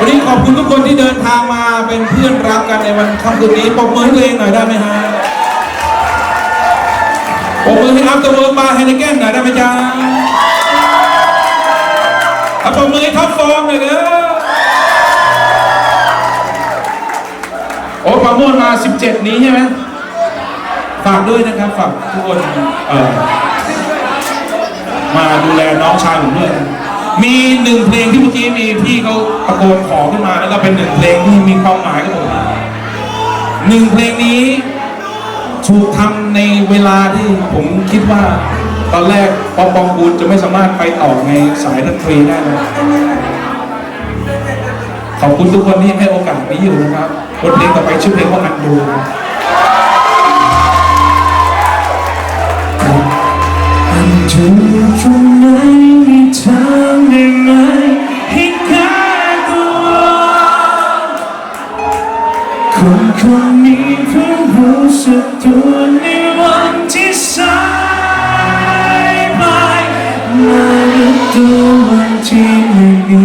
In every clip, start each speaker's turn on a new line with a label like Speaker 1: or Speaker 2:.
Speaker 1: วันนี้ขอบคุณทุกคนที่เดินทางมาเป็นเพื่อนรักกันในวันค่ำคืนนี้ปรบมือให้ตัวเองหน่อยได้ไหมฮะปรบมือให้อัพเดอะเวิร์บาร์ไฮนเกนหน่อยได้ไหมจ๊ะเอาปรบมือให้ท็อปฟอร์มหน่อยเด้อโอ้ประมวลมา 17 นี้ใช่ไหมฝากด้วยนะครับฝากทุกคนเอ่อมาดูแลน้องชายผมด้วยนะ มีหนึ่งเพลงที่เมื่อกี้มีพี่เขาตะโกนขอขึ้นมาแล้วก็เป็นหนึ่งเพลงที่มีความหมายกับผมหนึ่งเพลงนี้ถูกทำในเวลาที่ผมคิดว่า ตอนแรกปอปองกูลจะไม่สามารถไปต่อในสายดนตรีได้เลยขอบคุณทุกคนที่ให้โอกาสนี้อยู่นะครับบทเพลงต่อไปชื่อเพลงว่าอันดูครับ
Speaker 2: ถึงตรงไหนใคนคนนี้เพิ่งรู้สึกตัวในวันที่สายไปมารู้ตัววันที่ไม่มี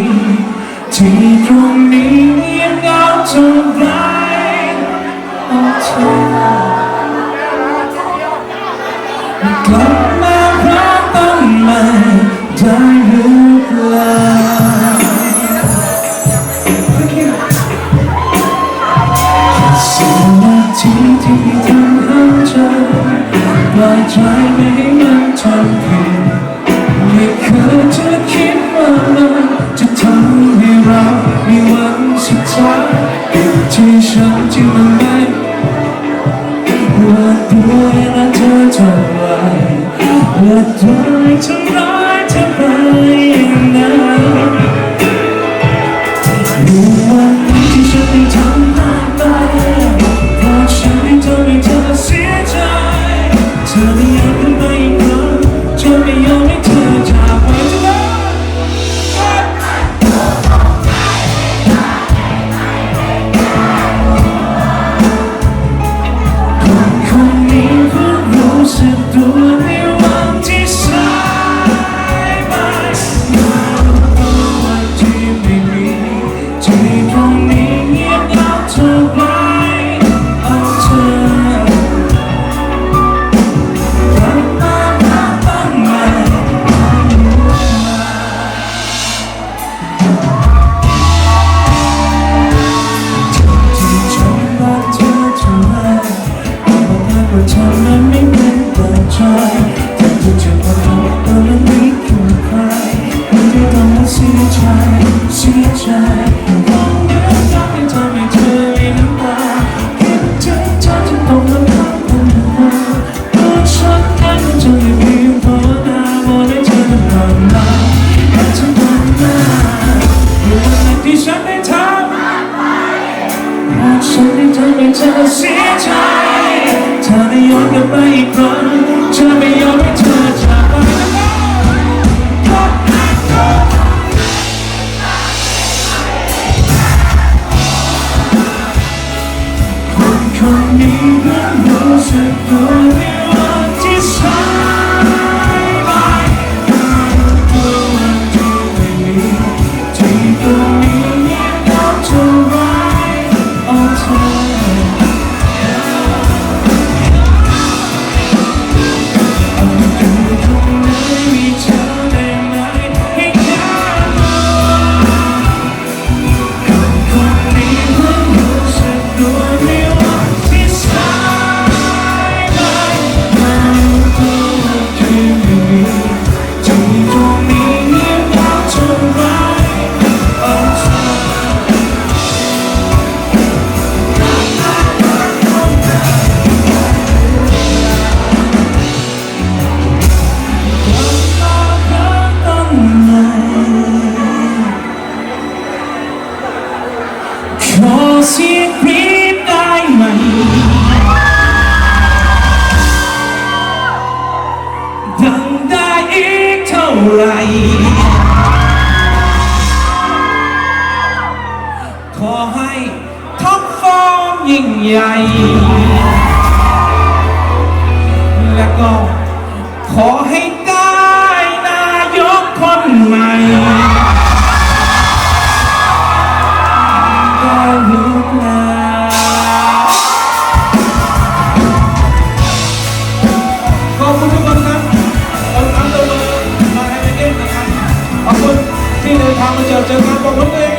Speaker 2: ที่ตรงนี้เงียบเหงาเท่าไรโอ้เธอกลับมาพร้อมต้นใหม่ได้หรือเปล่า ที่ทำให้ใจปล่อยใจไม่ให้มันทำผิดไม่เคยจะคิดว่ามันจะทำให้เรามีวันสุดท้ายที่ฉันที่มันไม่ว่าด้วยรักเธอเท่าไรว่าด้วยทำร้ายเธอ ฉันได้ทำหากฉันได้ทำให้เธอเสียใจ อ้ ไร ขอให้ท็อปฟอร์มยิ่งใหญ่ মানুষ আছে তারা